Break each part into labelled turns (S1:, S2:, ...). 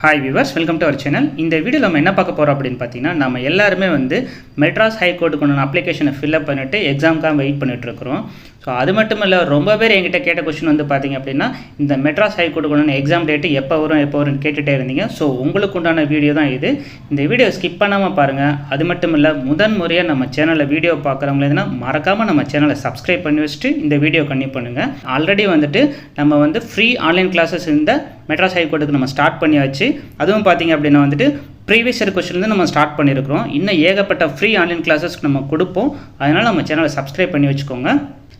S1: Hi viewers welcome to our channel இந்த video நம்ம என்ன பார்க்க போகிறோம் அப்படின்னு பார்த்தீங்கன்னா நம்ம எல்லாருமே வந்து மெட்ராஸ் ஹைகோர்ட்டுக்கு ஒன்று அப்ளிகேஷனை ஃபில்அப் பண்ணிவிட்டு எக்ஸாமுக்காக வெயிட் பண்ணிட்டுருக்குறோம் ஸோ அது மட்டும் இல்லை ரொம்ப பேர் என்கிட்ட கேட்ட கொஸ்டின் வந்து பார்த்தீங்க அப்படின்னா இந்த மெட்ராஸ் ஹைகோர்ட்டுக்கு எக்ஸாம் டேட்டு எப்போ வரும் எப்போ வரும்னு கேட்டுகிட்டே இருந்தீங்க. ஸோ உங்களுக்கு உண்டான வீடியோ தான் இது. இந்த வீடியோ ஸ்கிப் பண்ணாமல் பாருங்கள் அது மட்டும் இல்லை முதன் முறையாக நம்ம சேனலில் வீடியோ பார்க்குறவங்க எதுனா மறக்காமல் நம்ம சேனலை சப்ஸ்கிரைப் பண்ணி வச்சுட்டு இந்த வீடியோ கண்டிப்பாக பண்ணுங்கள் ஆல்ரெடி வந்துட்டு நம்ம வந்து ஃப்ரீ ஆன்லைன் கிளாஸஸ் இந்த மெட்ராஸ் ஹைகோர்ட்டுக்கு நம்ம ஸ்டார்ட் பண்ணியாச்சு. அதுவும் பார்த்தீங்க அப்படின்னா வந்துட்டு ப்ரீவியஸ் இயர் கொஸ்டின்லேருந்து நம்ம ஸ்டார்ட் பண்ணியிருக்கிறோம் இன்னும் ஏகப்பட்ட ஃப்ரீ ஆன்லைன் கிளாஸஸ்க்கு நம்ம கொடுப்போம். அதனால் நம்ம சேனலை சப்ஸ்கிரைப் பண்ணி வச்சுக்கோங்க.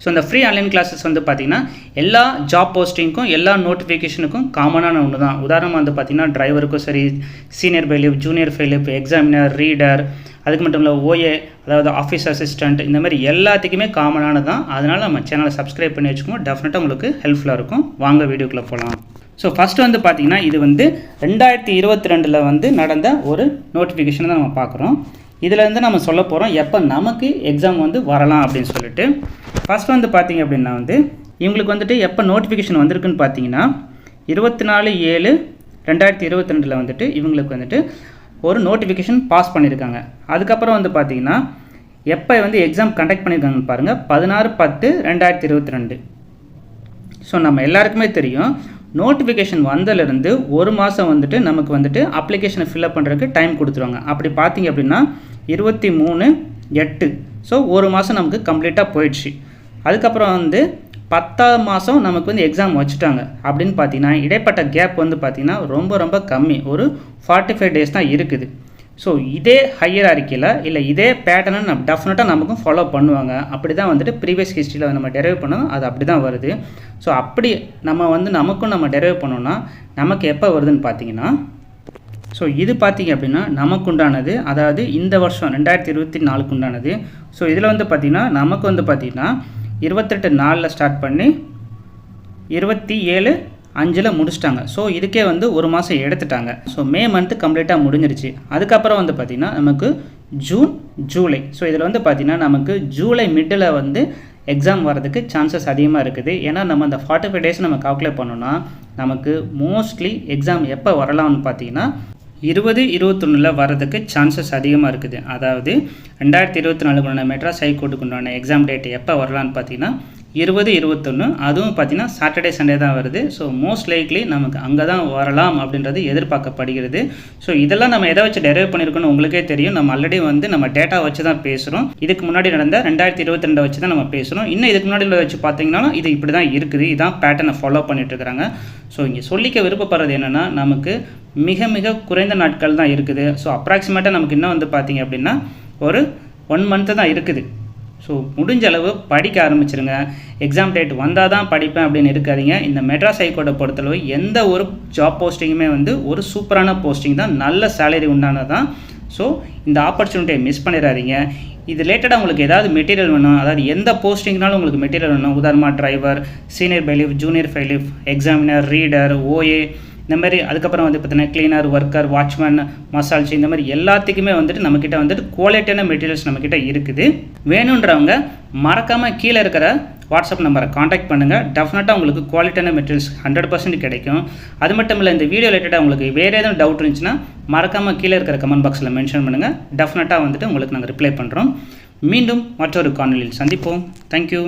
S1: ஸோ இந்த ஃப்ரீ ஆன்லைன் கிளாஸஸ் வந்து பார்த்திங்கன்னா எல்லா ஜாப் போஸ்டிங்க்கும் எல்லா நோட்டிஃபிகேஷனுக்கும் காமனான ஒன்று தான் உதாரணமாக வந்து பார்த்திங்கன்னா டிரைவருக்கும் சரி senior bailiff junior bailiff examiner reader அதுக்கு மட்டும் இல்லை ஓஏ அதாவது ஆஃபீஸ் அசிஸ்டண்ட் இந்த மாதிரி எல்லாத்துக்குமே காமனானது தான் அதனால் நம்ம சேனலை சப்ஸ்கிரைப் பண்ணி வச்சுக்கோங்க. டெஃபினட்டாக உங்களுக்கு ஹெல்ப்ஃபுல்லாக இருக்கும். வாங்க வீடியோக்குள்ளே போகலாம் ஸோ ஃபஸ்ட்டு வந்து பார்த்திங்கன்னா இது வந்து ரெண்டாயிரத்தி இருபத்தி ரெண்டில் வந்து நடந்த ஒரு நோட்டிஃபிகேஷன் தான் நம்ம பார்க்குறோம். இதில் இருந்து நம்ம சொல்ல போகிறோம் எப்போ நமக்கு எக்ஸாம் வந்து வரலாம் அப்படின்னு சொல்லிட்டு. ஃபஸ்ட் வந்து பார்த்திங்க அப்படின்னா வந்து இவங்களுக்கு வந்துட்டு எப்போ நோட்டிஃபிகேஷன் வந்திருக்குன்னு பார்த்தீங்கன்னா இருபத்தி நாலு ஏழு ரெண்டாயிரத்தி இருபத்தி ரெண்டில் வந்துட்டு இவங்களுக்கு வந்துட்டு ஒரு நோட்டிஃபிகேஷன் பாஸ் பண்ணியிருக்காங்க அதுக்கப்புறம் வந்து பார்த்தீங்கன்னா எப்போ வந்து எக்ஸாம் கண்டக்ட் பண்ணியிருக்காங்கன்னு பாருங்கள் பதினாறு பத்து ரெண்டாயிரத்தி இருபத்தி ரெண்டு ஸோ நம்ம எல்லாருக்குமே தெரியும் நோட்டிஃபிகேஷன் வந்ததுலேருந்து ஒரு மாதம் வந்துட்டு நமக்கு வந்துட்டு அப்ளிகேஷனை ஃபில்அப் பண்ணுறதுக்கு டைம் கொடுத்துருவாங்க. அப்படி பார்த்தீங்க அப்படின்னா இருபத்தி மூணு எட்டு. ஸோ ஒரு மாதம் நமக்கு கம்ப்ளீட்டாக போயிடுச்சு. அதுக்கப்புறம் வந்து பத்தாவது மாதம் நமக்கு வந்து எக்ஸாம் வச்சுட்டாங்க. அப்படின்னு பார்த்தீங்கன்னா இடைப்பட்ட கேப் வந்து பார்த்திங்கன்னா ரொம்ப ரொம்ப கம்மி. ஒரு ஃபார்ட்டி ஃபைவ் டேஸ் தான் இருக்குது. ஸோ இதே ஹையர் அறிக்கையில் இல்லை இதே பேட்டர்னை நம்ம டெஃபினட்டாக நமக்கும் ஃபாலோ பண்ணுவாங்க. அப்படி தான் வந்துட்டு ப்ரீவியஸ் ஹிஸ்ட்ரியில் நம்ம டெரைவ் பண்ணோம். அது அப்படி தான் வருது. ஸோ அப்படி நம்ம வந்து நமக்கும் நம்ம டெரைவ் பண்ணோன்னா நமக்கு எப்போ வருதுன்னு பார்த்தீங்கன்னா ஸோ இது பார்த்தீங்க அப்படின்னா நமக்கு உண்டானது அதாவது இந்த வருஷம் ரெண்டாயிரத்தி இருபத்தி நாலுக்கு உண்டானது. ஸோ இதில் வந்து பார்த்திங்கன்னா நமக்கு வந்து பார்த்திங்கன்னா இருபத்தெட்டு நாலில் ஸ்டார்ட் பண்ணி இருபத்தி ஏழு அஞ்சில் முடிச்சிட்டாங்க. ஸோ இதுக்கே வந்து ஒரு மாதம் எடுத்துட்டாங்க. ஸோ மே மந்த்து கம்ப்ளீட்டாக முடிஞ்சிருச்சு. அதுக்கப்புறம் வந்து பார்த்திங்கன்னா நமக்கு ஜூன் ஜூலை ஸோ இதில் வந்து பார்த்திங்கன்னா நமக்கு ஜூலை மிட்டில் வந்து எக்ஸாம் வரதுக்கு சான்சஸ் அதிகமாக இருக்குது. ஏன்னா நம்ம அந்த ஃபார்ட்டி ஃபைவ் டேஸ் நம்ம கால்குலேட் பண்ணோன்னா நமக்கு மோஸ்ட்லி எக்ஸாம் எப்போ வரலாம்னு பார்த்தீங்கன்னா இருபது இருபத்தொன்னில் வரதுக்கு சான்சஸ் அதிகமாக இருக்குது. அதாவது ரெண்டாயிரத்தி இருபத்தி நாலுக்குண்டான மெட்ராஸ் ஹைகோர்ட்டுக்கு உண்டான எக்ஸாம் டேட் எப்போ வரலான்னு பார்த்தீங்கன்னா இருபது இருபத்தொன்று அதுவும் பார்த்திங்கன்னா சாட்டர்டே சண்டே தான் வருது. ஸோ மோஸ்ட் லைக்லி நமக்கு அங்கே தான் வரலாம் அப்படின்றது எதிர்பார்க்கப்படுகிறது. ஸோ இதெல்லாம் நம்ம எதை வச்சு டெரைவ் பண்ணியிருக்கோம்னு உங்களுக்கே தெரியும். நம்ம ஆல்ரெடி வந்து நம்ம டேட்டா வச்சு தான் பேசுகிறோம் இதுக்கு முன்னாடி நடந்த ரெண்டாயிரத்தி இருபத்தி ரெண்டை வச்சு தான் நம்ம பேசுகிறோம் இன்னும் இதுக்கு முன்னாடி வச்சு பார்த்தீங்கன்னா இது இப்படி தான் இருக்குது. இதான் பேட்டர்னை ஃபாலோ பண்ணிட்டு இருக்கிறாங்க ஸோ இங்கே சொல்லிக்க விருப்பப்படுறது என்னென்னா நமக்கு மிக மிக குறைந்த நாட்கள் தான் இருக்குது. ஸோ அப்ராக்சிமேட்டாக நமக்கு இன்னும் வந்து பார்த்திங்க அப்படின்னா ஒரு ஒன் மந்த்து தான் இருக்குது. ஸோ முடிஞ்ச அளவு படிக்க ஆரம்பிச்சிருங்க. எக்ஸாம் டேட் வந்தால் தான் படிப்பேன் அப்படின்னு இருக்காதீங்க இந்த மெட்ராஸ் ஹைகோர்ட்டை பொறுத்தளவு எந்த ஒரு ஜாப் போஸ்டிங்குமே வந்து ஒரு சூப்பரான போஸ்டிங் தான். நல்ல சேலரி உண்டானது தான் ஸோ இந்த ஆப்பர்ச்சுனிட்டியை மிஸ் பண்ணிடாதீங்க. இது ரிலேட்டடாக உங்களுக்கு ஏதாவது மெட்டீரியல் வேணும். அதாவது எந்த போஸ்டிங்னாலும் உங்களுக்கு மெட்டீரியல் வேணும். உதாரணமாக driver senior bailiff junior bailiff examiner reader OA இந்த மாதிரி அதுக்கப்புறம் வந்து பார்த்தீங்கன்னா கிளீனர் ஒர்க்கர் வாட்ச்மேன் மசால்ச்சி இந்த மாதிரி எல்லாத்துக்குமே வந்துட்டு நம்மக்கிட்ட வந்துட்டு குவாலிட்டியான மெட்டீரியல்ஸ் நம்மக்கிட்ட இருக்குது. வேணுன்றவங்க மறக்காமல் கீழே இருக்கிற வாட்ஸ்அப் நம்பரை காண்டாக்ட் பண்ணுங்கள் டெஃபினட்டாக உங்களுக்கு குவாலிட்டியான மெட்டீரியல்ஸ் ஹண்ட்ரட் பர்சன்ட் கிடைக்கும். அது மட்டும் இல்லை இந்த வீடியோ ரிலேட்டடாக உங்களுக்கு வேறு எதுவும் டவுட் இருந்துச்சுன்னா மறக்காமல் கீழே இருக்கிற கமெண்ட் பாக்ஸில் மென்ஷன் பண்ணுங்கள் டெஃபினட்டாக வந்துட்டு உங்களுக்கு நாங்கள் ரிப்ளை பண்ணுறோம் மீண்டும் மற்றொரு காணொலியில் சந்திப்போம். தேங்க்யூ